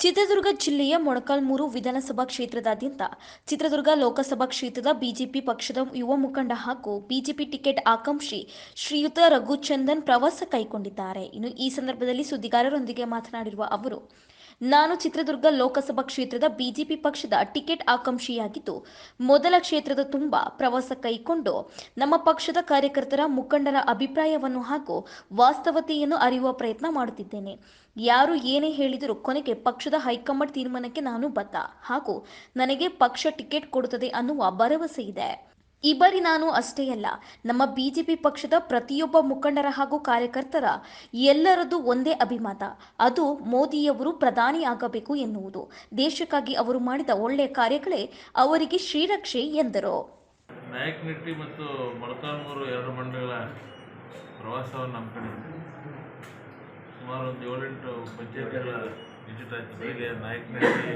ಚಿತ್ರದುರ್ಗ ಜಿಲ್ಲೆಯ ಮೊಳಕಾಲ್ಮೂರು ವಿಧಾನಸಭಾ ಕ್ಷೇತ್ರದಾದ್ಯಂತ ಚಿತ್ರದುರ್ಗ ಲೋಕಸಭಾ ಕ್ಷೇತ್ರದ ಬಿಜೆಪಿ ಪಕ್ಷದ ಯುವ ಮುಖಂಡ ಹಾಗೂ ಬಿಜೆಪಿ ಟಿಕೆಟ್ ಆಕಾಂಕ್ಷಿ ಶ್ರೀಯುತ ರಘುಚಂದನ್ ಪ್ರವಾಸ ಕೈಗೊಂಡಿದ್ದಾರೆ. ಇನ್ನು ಈ ಸಂದರ್ಭದಲ್ಲಿ ಸುದ್ದಿಗಾರರೊಂದಿಗೆ ಮಾತನಾಡಿರುವ ಅವರು ನಾನು ಚಿತ್ರದುರ್ಗ ಲೋಕಸಭಾ ಕ್ಷೇತ್ರದ ಬಿಜೆಪಿ ಪಕ್ಷದ ಟಿಕೆಟ್ ಆಕಾಂಕ್ಷಿಯಾಗಿದ್ದು, ಮೊದಲ ಕ್ಷೇತ್ರದ ತುಂಬ ಪ್ರವಾಸ ಕೈಕೊಂಡು ನಮ್ಮ ಪಕ್ಷದ ಕಾರ್ಯಕರ್ತರ ಮುಖಂಡರ ಅಭಿಪ್ರಾಯವನ್ನು ಹಾಗೂ ವಾಸ್ತವತೆಯನ್ನು ಅರಿಯುವ ಪ್ರಯತ್ನ ಮಾಡುತ್ತಿದ್ದೇನೆ. ಯಾರು ಏನೇ ಹೇಳಿದರೂ ಕೊನೆಗೆ ಪಕ್ಷದ ಹೈಕಮಾಂಡ್ ತೀರ್ಮಾನಕ್ಕೆ ನಾನು ಬದ್ಧ ಹಾಗೂ ನನಗೆ ಪಕ್ಷ ಟಿಕೆಟ್ ಕೊಡುತ್ತದೆ ಅನ್ನುವ ಭರವಸೆ ಇದೆ. ಈ ಬಾರಿ ನಾನು ಅಷ್ಟೇ ಅಲ್ಲ, ನಮ್ಮ ಬಿಜೆಪಿ ಪಕ್ಷದ ಪ್ರತಿಯೊಬ್ಬ ಮುಖಂಡರ ಹಾಗೂ ಕಾರ್ಯಕರ್ತರ ಎಲ್ಲರದ್ದು ಒಂದೇ ಅಭಿಮತ. ಅದು ಮೋದಿಯವರು ಪ್ರಧಾನಿ ಆಗಬೇಕು ಎನ್ನುವುದು. ದೇಶಕ್ಕಾಗಿ ಅವರು ಮಾಡಿದ ಒಳ್ಳೆಯ ಕಾರ್ಯಗಳೇ ಅವರಿಗೆ ಶ್ರೀರಕ್ಷೆ ಎಂದರು. ನಾಯಕನಟ್ಟಿ ಮತ್ತು ಮೊಳಕಾಲ್ಮೂರು ಎರಡು ಮಂಡಲಗಳ ಪ್ರವಾಸವನ್ನು ನಮ್ಮ ಕಡೆ ಸುಮಾರು ಒಂದು ಏಳೆಂಟು ಪಂಚಾಯತ್ಗಳ ವಿಜಿಟ್ ಆಯಿತು. ಬೆಳಿಗ್ಗೆ ನಾಯಕನಹಟ್ಟಿ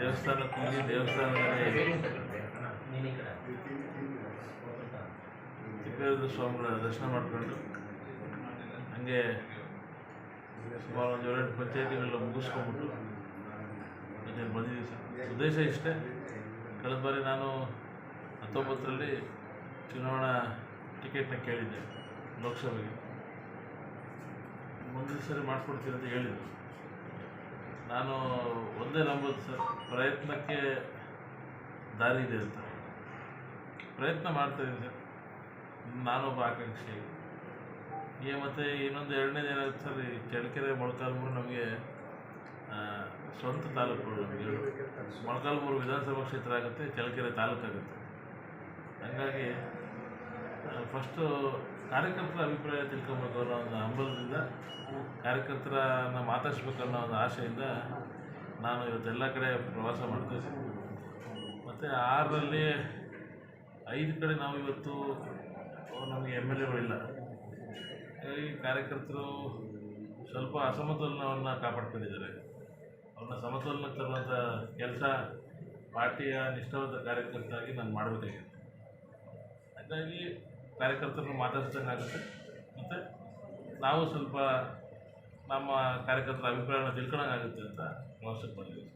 ದೇವಸ್ಥಾನಕ್ಕೆ ಹೋಗಿ ದೇವಸ್ಥಾನದಲ್ಲಿ ತಿಪ್ಪೇರುದ್ರ ಸ್ವಾಮಿಗಳ ದರ್ಶನ ಮಾಡಿಕೊಂಡು ಹಂಗೆ ಸುಮಾರು ಒಂದು ಏಳೆಂಟು ಪಂಚಾಯತಿಗಳನ್ನ ಮುಗಿಸ್ಕೊಂಡ್ಬಿಟ್ಟು ಮತ್ತೆ ಬಂದಿದ್ದೀವಿ ಸರ್. ಉದ್ದೇಶ ಇಷ್ಟೇ. ಕಳೆದ ಬಾರಿ ನಾನು ಹತ್ತೊಂಬತ್ತರಲ್ಲಿ ಚುನಾವಣಾ ಟಿಕೆಟ್ನ ಕೇಳಿದ್ದೆ ಲೋಕಸಭೆಗೆ. ಮುಂದಿನ ಸರಿ ಮಾಡಿಕೊಡ್ತೀನಿ ಅಂತ ಹೇಳಿದರು. ನಾನು ಒಂದೇ ನಂಬೋದು ಸರ್, ಪ್ರಯತ್ನಕ್ಕೆ ದಾರಿ ಇದೆ ಅಂತ. ಪ್ರಯತ್ನ ಮಾಡ್ತಾಯಿದ್ದೀನಿ ಸರ್. ನಾನೊಬ್ಬ ಆಕಾಂಕ್ಷಿ. ಈಗ ಮತ್ತು ಇನ್ನೊಂದು ಎರಡನೇದು ಏನಾಗುತ್ತೆ ಸರ್ ಈ ಚಳ್ಳಕೆರೆ ಮೊಳಕಾಲ್ಮೂರು ನಮಗೆ ಸ್ವಂತ ತಾಲೂಕುಗಳು ನಮಗೆ ಮೊಳಕಾಲ್ಮೂರು ವಿಧಾನಸಭಾ ಕ್ಷೇತ್ರ ಆಗುತ್ತೆ ಚಳ್ಳಕೆರೆ ತಾಲೂಕು ಆಗುತ್ತೆ. ಹಾಗಾಗಿ ಫಸ್ಟು ಕಾರ್ಯಕರ್ತರ ಅಭಿಪ್ರಾಯ ತಿಳ್ಕೊಬೇಕು ಅನ್ನೋ ಒಂದು ಹಂಬಲದಿಂದ ಕಾರ್ಯಕರ್ತರನ್ನ ಮಾತಾಡಿಸ್ಬೇಕು ಅನ್ನೋ ಒಂದು ಆಸೆಯಿಂದ ನಾನು ಇವತ್ತೆಲ್ಲ ಕಡೆ ಪ್ರವಾಸ ಮಾಡ್ತಾಯಿದ್ದೀನಿ ಮತ್ತು ಆರರಲ್ಲಿ ಐದು ಕಡೆ ನಾವು ಇವತ್ತು ನಮಗೆ ಎಂ ಎಲ್ ಇಲ್ಲ. ಹಾಗಾಗಿ ಕಾರ್ಯಕರ್ತರು ಸ್ವಲ್ಪ ಅಸಮತೋಲನವನ್ನು ಕಾಪಾಡ್ಕೊಂಡಿದ್ದಾರೆ. ಅವ್ರನ್ನ ಸಮತೋಲನಕ್ಕೆ ತರುವಂಥ ಕೆಲಸ ಪಾರ್ಟಿಯ ನಿಷ್ಠಾವಂತ ಕಾರ್ಯಕರ್ತಾಗಿ ನಾನು ಮಾಡಬೇಕಾಗಿದೆ. ಹಾಗಾಗಿ ಕಾರ್ಯಕರ್ತರನ್ನು ಮಾತಾಡ್ಸ್ದಂಗೆ ಆಗುತ್ತೆ. ಮತ್ತು ನಾವು ಸ್ವಲ್ಪ ನಮ್ಮ ಕಾರ್ಯಕರ್ತರ ಅಭಿಪ್ರಾಯನ ತಿಳ್ಕೊಳಂಗಾಗುತ್ತೆ ಅಂತ ಮನಸ್ಸಿಗೆ ಬಂದಿದ್ದೀವಿ